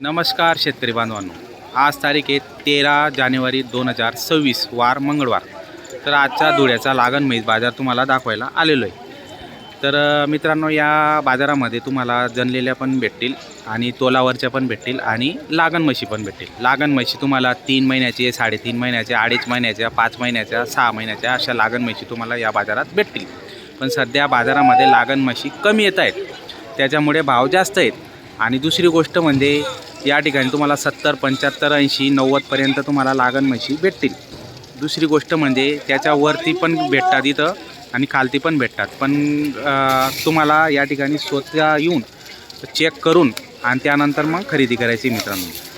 नमस्कार शेतकरी बांधवांनो. आज तारीख आहे तेरा जानेवारी दोन हजार सव्वीस वार मंगळवार. तर आजचा धुळ्याचा लागण म्हैस बाजार तुम्हाला दाखवायला आलेलो आहे. तर मित्रांनो या बाजारामध्ये तुम्हाला जनलेल्या पण भेटतील आणि तोलावरच्या पण भेटतील आणि लागण म्हशी पण भेटतील. लागण म्हशी तुम्हाला तीन महिन्याचे साडेतीन महिन्याच्या अडीच महिन्याच्या पाच महिन्याच्या सहा महिन्याच्या अशा लागण म्हशी तुम्हाला या बाजारात भेटतील. पण सध्या बाजारामध्ये लागण म्हशी कमी येत आहेत. त्याच्यामुळे भाव जास्त आहेत. आणि दुसरी गोष्ट म्हणजे या ठिकाणी तुम्हाला सत्तर पंच्याहत्तर ऐंशी नव्वदपर्यंत तुम्हाला लागण म्हशी भेटतील. दुसरी गोष्ट म्हणजे त्याच्यावरती पण भेटतात इथं आणि खालती पण भेटतात. पण तुम्हाला या ठिकाणी स्वतः येऊन चेक करून आणि त्यानंतर मग खरेदी करायची मित्रांनो.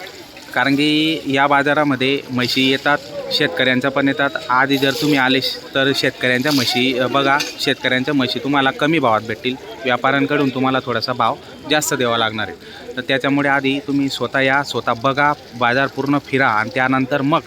कारण की या बाजारामध्ये म्हशी येतात शेतकऱ्यांच्या पण येतात. आधी जर तुम्ही आले तर शेतकऱ्यांच्या म्हशी बघा शेतकऱ्यांच्या म्हशी तुम्हाला कमी भावात भेटतील. व्यापाऱ्यांकडून तुम्हाला थोडासा भाव जास्त द्यावा लागणार आहे. तर त्याच्यामुळे आधी तुम्ही स्वतः या स्वतः बघा बाजार पूर्ण फिरा आणि त्यानंतर मग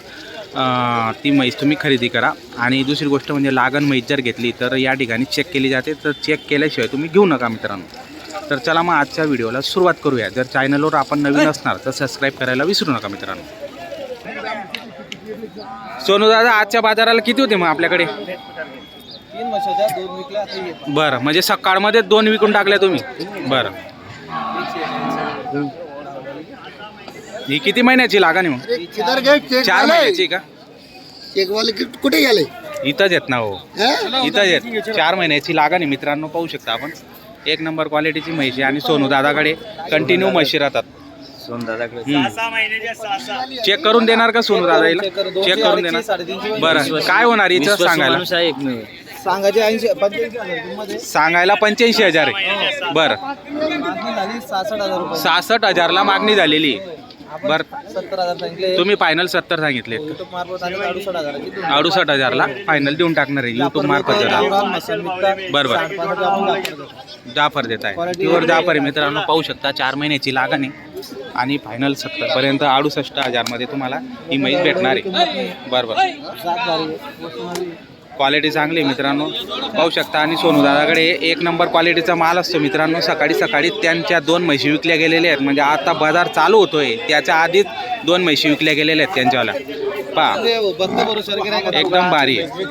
ती म्हैस तुम्ही खरेदी करा. आणि दुसरी गोष्ट म्हणजे लागण म्हैस जर घेतली तर या ठिकाणी चेक केली जाते. तर चेक केल्याशिवाय तुम्ही घेऊ नका मित्रांनो. तर चला मग आजच्या व्हिडिओला सुरुवात करूया. जर चॅनलवर आपण नवीन असणार तर सबस्क्राईब करायला विसरू नका मित्रांनो. सोनू दादा आजच्या बाजाराला किती होते मग आपल्याकडे? बरं म्हणजे सकाळमध्ये दोन विकून टाकल्या तुम्ही? बरं. ही किती महिन्याची लागा नाही मग? चार महिन्याची का? कुठे गेले? इथंच येत ना हो. हैं? इथंच येत चार महिन्याची लागा नाही मित्रांनो पाहू शकता आपण. एक नंबर क्वालिटीची म्हैशी आणि सोनू दादाकडे कंटिन्यू म्हशी राहतात. हम्म. चेक करून देणार का सोनू दादा चेक करून- चेक करून देणार. बरं. काय होणार इथं सांगायला? सांगायचे ऐंशी पंच्याऐंशी हजारमध्ये सांगायला पंच्याऐंशी हजार आहे. बरं. मागणी झाली सहासष्ट हजार रुपये. सहासष्ट हजारला मागणी झालेली. आपण बरं. सत्तर हजार सांगितले. तुम्ही फायनल सत्तर सांगितले. युट्यूब मार्फत आणि अडुसष्ट हजाराची दोन. अडुसष्ट हजारला फायनल देऊन टाकणार आहे युट्यूब मार्फत जरा. गावरान मसन. बरं, बरं. जाफर देत. आहे. प्युअर जाफर आहे मित्रांनो पाहू शकता चार महिन्याची लागण आहे. आणि फायनल सत्तरपर्यंत अडुसष्ट हजारमध्ये तुम्हाला ही म्हैस भेटणार आहे. बरं बरं भारी. क्वालिटी चांगली आहे मित्रांनो. पाहू शकता आणि सोनू दादाकडे एक नंबर क्वालिटीचा माल असतो मित्रांनो. सकाळी सकाळी त्यांच्या दोन म्हशी विकल्या गेलेल्या आहेत. म्हणजे आता बाजार चालू होतोय. त्याच्या आधीच दोन म्हशी विकल्या गेलेल्या आहेत त्यांच्यावाल्या. पहा. एकदम भारी आहे.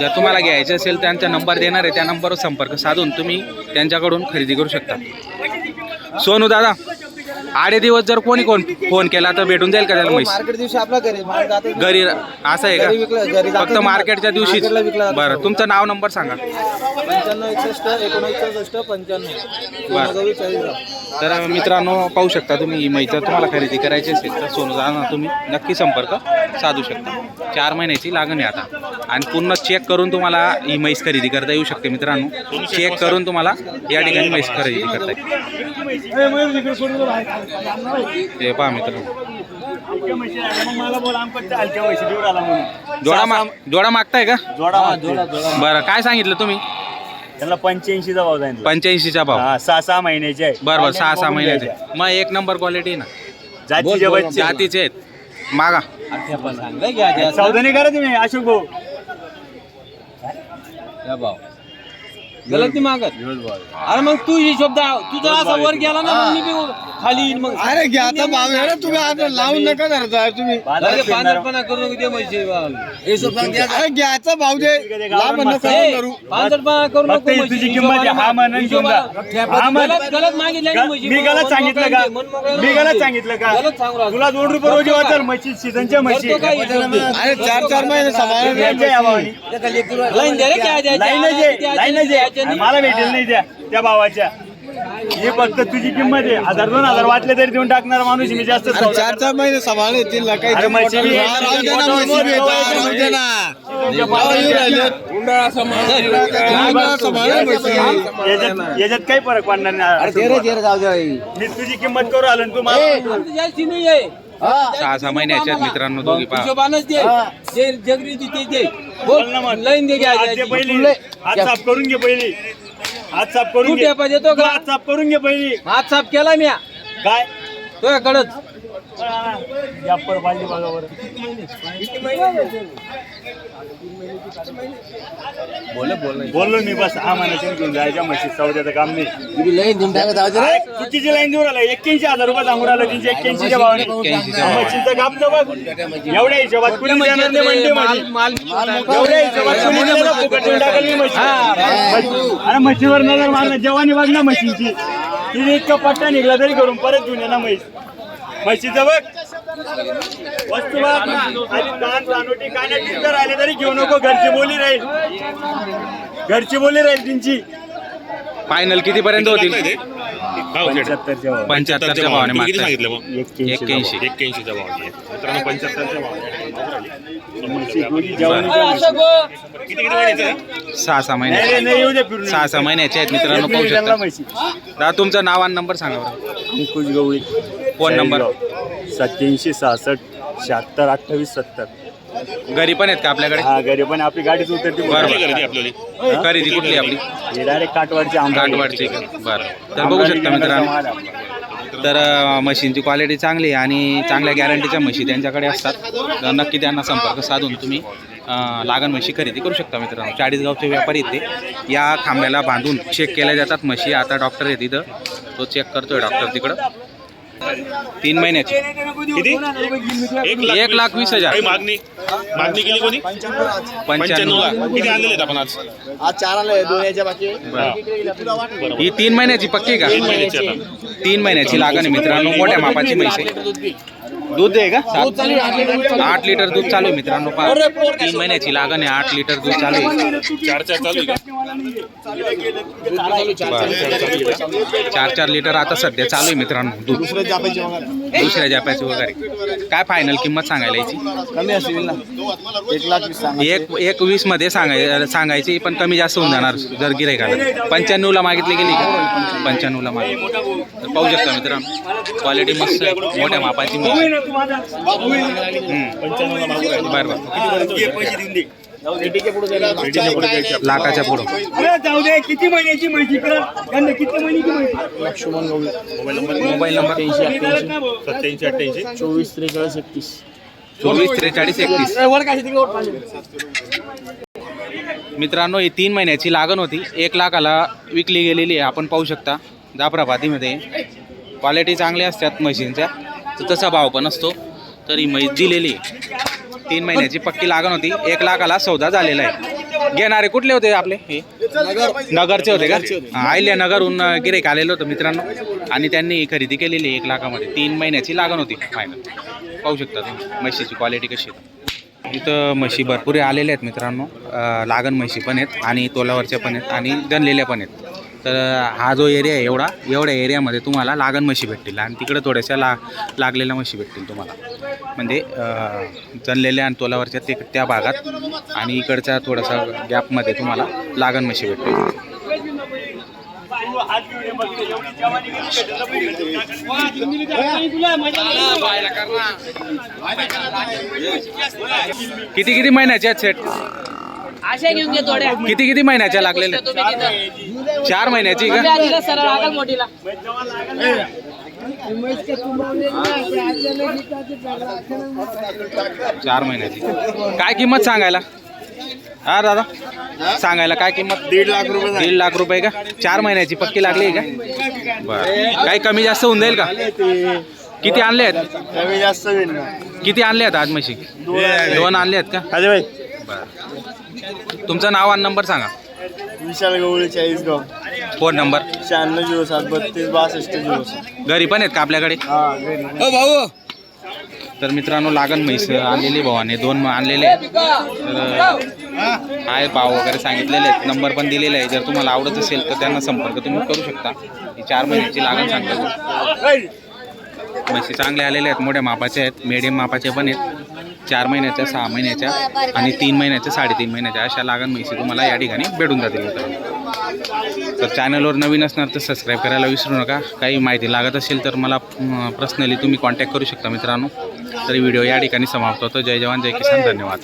जर तुम्हाला घ्यायचे असेल त्यांचा नंबर देणार आहे त्या नंबरवर संपर्क साधून तुम्ही त्यांच्याकडून खरेदी करू शकता. सोनू दादा. आडे दिवस जर कोणी कोण फोन केला तर भेटून जाईल का त्याला म्हैस? मार्केट दिवशी आपला घरी माल असं आहे घरी विकलं- घरी का फक्त नाही. मार्केटच्या दिवशीच. मार्केटला विकला जातो. बरं तुमचं नाव नंबर सांगा. पंच्याण्णव एकसष्ट एकोणऐंशी चौसष्ट पंच्याण्णव. बरं. नव्वद चाळीस गाव. तर मित्रांनो पाहू शकता तुम्ही ही जर तुम्हाला खरेदी करायची असेल तर सोनू दादा तुम्ही नक्की संपर्क साधू शकता. चार महिन्याची लागण आहे आता. आणि पूर्ण चेक करून तुम्हाला ही म्हैस खरेदी करता येऊ शकते मित्रांनो. चेक करून तुम्हाला या ठिकाणी म्हैस खरेदी करता येईल. हे पहा मित्रांनो जोडा मा जोडा मागताय का? जोडा जोडा जोडा बरं काय सांगितलं तुम्ही? त्यांना पंच्याऐंशीचा भाव. जाईल पंच्याऐंशीचा भाव हा, सहा सहा महिन्याचे आहे बरं बरं सहा सहा महिन्याचे. मग एक नंबर क्वालिटी ना. जातीचे बच्चे. जातीचे आहेत. मागा. सावधानी करा तुम्ही अशोक भाऊ. गलत नाही मागत. अरे मग तू हिशोब तुझा असा वर गेला ना मग मी बी खाली येईन मग अरे घ्याचा भाव आहे ना तुम्ही आता लावून नका धरता तुम्ही अरे. पांढरपणा करू नको दे म्हैशी अरे घ्याचा भाव दे लाभ नका करू पांढरपणा करू फक्त नको ही म्हैशी. तुझी किंमत आहे हा म्हणून घेऊन जा हिशोबाला- हा म्हण. गलत गलत मागितलं ना म्हैशी. मी गलत सांगितलं का मन मोकळं मी. गलत सांगितलं का गलत सांगू राहिलो. तुला दोन रुपये रोजी वाचल म्हशी सीझनच्या म्हशी करतो काय? अरे चार चार महिने सांभाळा द्यायच्या या भावानी. लाईन दे रे काय द्यायची? लाईनच द्यायची, आहे द्यायची, लाईनच द्यायची आहे नाही. मला भेटेल नाही त्या त्या भावाच्या हे फक्त तुझी किंमत आहे. हजार दोन हजार वाटले तरी देऊन टाकणार माणूस मी जास्त अरे चार चार महिने सांभाळ येतील ना काही अरे म्हशी बी- हा, राहू दे ना म्हशी बी येतात, राहू दे ना. सीझनच्या गावाला येऊ राहिले. उन्हाळा सांभाळ म्हशी. याच्यात याच्यात काही फरक पडणार नाही. मी तुझी किंमत करू आलो आणि तू मला आमचं जास्ती नाही आहे. सहा सहा महिन्याचे आहेत मित्रांनो दोघी पहा. हिशोबानंच दे. जे जगरी ती ते दे. बोल ना मग. लाईन दे घ्या. पहिली हात साफ करून घे पहिली. हात साफ करून घे. टेपा देतो तू का? हात साफ करून घे पहिली. हात साफ केला मी काय? तुझ्याकडंच या पर पाहिजे बघा बरं बोललो मी बस हा महिन्याच्या घेऊन जायच्या म्हशी चौद्याचं काम नाही. कितीची लाईन देऊ राहिला एक्क्याऐंशी हजार रुपये सांगू राहिला तीनशे एक्क्याऐंशीच्या भावाने. 81 च्या भावाने. म्हशीचं काम तर बघ. एवढ्या हिशोबात कुणी देणार नाही म्हणते माझी एवढ्या हिशोबात कुणी देणार फुकट देऊन टाकेल मी म्हशी अरे म्हशीवर नजर मारणं जवानी बघ ना म्हशींची तिने इतका पट्टा निघला तरी करून परत घेऊन ये ना म्हैस म्हशीचं बघ. वस्तू आणि कान कानोटी जर आले तरी घेऊ नको. घरची बोली राहील. घरची बोली राहील त्यांची फायनल किती पर्यंत होतील पंच्याहत्तरच्या भावाने. पंच्याहत्तरच्या भावाने तुम्ही किती मागतात सांगितलं मग एक्क्याऐंशीच्या एक्क्याऐंशी एक्क्याऐंशीचा भाव आहे. मित्रांनो पंच्याहत्तरच्या भाव म्हशी गोरी जवानीच्या म्हशी. किती किती महिन्याचं आहे? सहा सहा नाही महिने. नाही, येऊ दे फिरून. सहा सहा महिन्याचे आहेत मित्रांनो पाहू शकता. म्हशी दादा तुमचं नाव आणि नंबर सांगा बरं. अंकुश गवळी. Phone number? सत्याऐंशी सहासष्ट शहात्तर अठ्ठावीस सत्तर. घरी पण आहेत का आपल्याकडे? हा घरी पण आपली गाडीच उतरते बरं. किती खरेदी आपल्याला? खरेदी कुठली आपली? हे डायरेक्ट काटवाडची. काटवाडची. बरं. तर बघू शकता मित्रांनो. तर म्हशींची क्वालिटी चांगली आहे आणि चांगल्या गॅरंटीच्या म्हशी त्यांच्याकडे असतात. तर नक्की त्यांना संपर्क साधून तुम्ही लागण म्हशी खरेदी करू शकता मित्रांनो. चाळीसगावचे व्यापारी इथे या खांब्याला बांधून चेक केल्या जातात म्हशी आता डॉक्टर आहे तिथं तो चेक करतोय डॉक्टर तिकडं. तीन महिन्याची किती एक लाख वीस हज़ार। काही मागणी? मागणी केली कोणी? पंच्याण्णव पंच्याण्णव लाख। किती आणलेले आहेत आपण आज? आज चार आले दोन याच्या बाकी ही. तीन महिन्याची पक्की आहे तीन महिन्याची का आता. तीन महिन्याची लागण आहे मित्रांनो मोठ्या मापाची म्हैस आहे. दूध आहे का? सात? आठ लिटर दूध चालू आहे मित्रांनो पहा. तीन महिन्याची लागण आहे आठ लिटर दूध चालू आहे. चार चार चालू आहे का. चार चार लिटर आता सध्या चालू आहे मित्रांनो दूध दुसऱ्या जाप्याची वगैरे काय फायनल किंमत सांगायला याची कमी असेल ना एक लाख वीस सांगा एक एक वीसमध्ये सांगाय सांगायची पण कमी जास्त होऊन जाणार जर गिरायकाला पंच्याण्णवला मागितली गेली का पंच्याण्णवला मागितली तर पाहू शकता मित्रांनो क्वालिटी मस्त आहे मोठ्या मापाची. बरं बरं पैसे देऊन दे लाखाच्या पुढं. अरे जाऊ दे. किती महिन्याची माहिती? कर त्यांना किती महिन्याची माहिती? लक्ष्मण गवळी. मोबाईल नंबर सत्याऐंशी अठ्ठ्याऐंशी. चोवीस त्रेचाळीस एकतीस. चोवीस त्रेचाळीस एकतीस. मित्रांनो ही तीन महिन्याची लागण होती. एक लाखाला विकली गेलेली आहे. आपण पाहू शकता. जाफराबादीमध्ये क्वालिटी चांगल्या असतात म्हशींच्या. तर तसा भाव पण असतो. तर ही म्हैस दिलेली आहे. तीन महिन्याची पक्की लागण होती. एक लाखाला सौदा झालेला आहे. घेणारे कुठले होते आपले? हे? नगरचे होते का? आयल्या नगरहून गिरेक आलेलं होतं मित्रांनो. आणि त्यांनी खरेदी केलेली आहे एक लाखामध्ये. तीन महिन्याची लागण होती. फायनल पाहू शकता तुम्ही. म्हशीची क्वालिटी कशी आहे. इथं म्हशी भरपूर आलेल्या आहेत मित्रांनो. लागण म्हशी पण आहेत आणि तोलावरच्या पण आहेत आणि जनलेल्या पण आहेत. तर हा जो एरिया आहे एवढा एवढ्या एरियामध्ये तुम्हाला लागण म्हशी भेटतील आणि तिकडे थोड्याशा ला लागलेल्या म्हशी भेटतील तुम्हाला. म्हणजे जनलेल्या आणि तोलावरच्या ते त्या भागात आणि इकडच्या थोडासा गॅपमध्ये तुम्हाला लागण म्हशी भेटतील. किती किती महिन्याचे आहेत सेट? अशा घेऊन घे थोड्या. किती किती महिन्याच्या लागलेल्या तुम्ही तिथं. चार महिन्याची का? आधीला सरळ आकाल मोठीला. चार महिन्याची. काय किंमत सांगायला? हा दादा? सांगायला काय किंमत? दीड लाख रुपये दीड लाख रुपये का? चार महिन्याची पक्की लागली आहे का? बरं. काही कमी जास्त होऊन जाईल का? किती आणले आहेत? कमी जास्त होईल ना. किती आणले आहेत आज म्हशी? दोन आणले. आहेत का? अरे भाई. बरं. तुमचं नाव आणि नंबर सांगा. Vishal Gawali Chalisgaon phone number. शहाण्णव झिरो सात बत्तीस बासष्ट झिरो सात. घरी पण आहेत का आपल्याकडे? हा घरी. भाऊ. तर मित्रांनो लागण म्हैस आणलेली भावाने. दोन आणलेले. आहेत. तर आहे भाव वगैरे सांगितलेले आहेत. नंबर पण दिलेला आहे. जर तुम्हाला आवडत असेल तर त्यांना संपर्क तुम्ही करू शकता. ही चार महिन्याची लागण सांगतो. म्हशी चांगले आलेले आहेत. मोठ्या मापाचे आहेत. मिडियम मापाचे पण आहेत. चार महिन्याच्या सहा महिन्याच्या आणि तीन महिन्याच्या साडेतीन महिन्याच्या अशा लागण म्हशी तुम्हाला या ठिकाणी भेटून जातील मित्रांनो. तर चॅनलवर नवीन असणार तर सबस्क्राईब करायला विसरू नका. काही माहिती लागत असेल तर मला पर्सनली तुम्ही कॉन्टॅक्ट करू शकता मित्रांनो. तर व्हिडिओ या ठिकाणी समाप्त होतो. जय जवान जय किसान. धन्यवाद.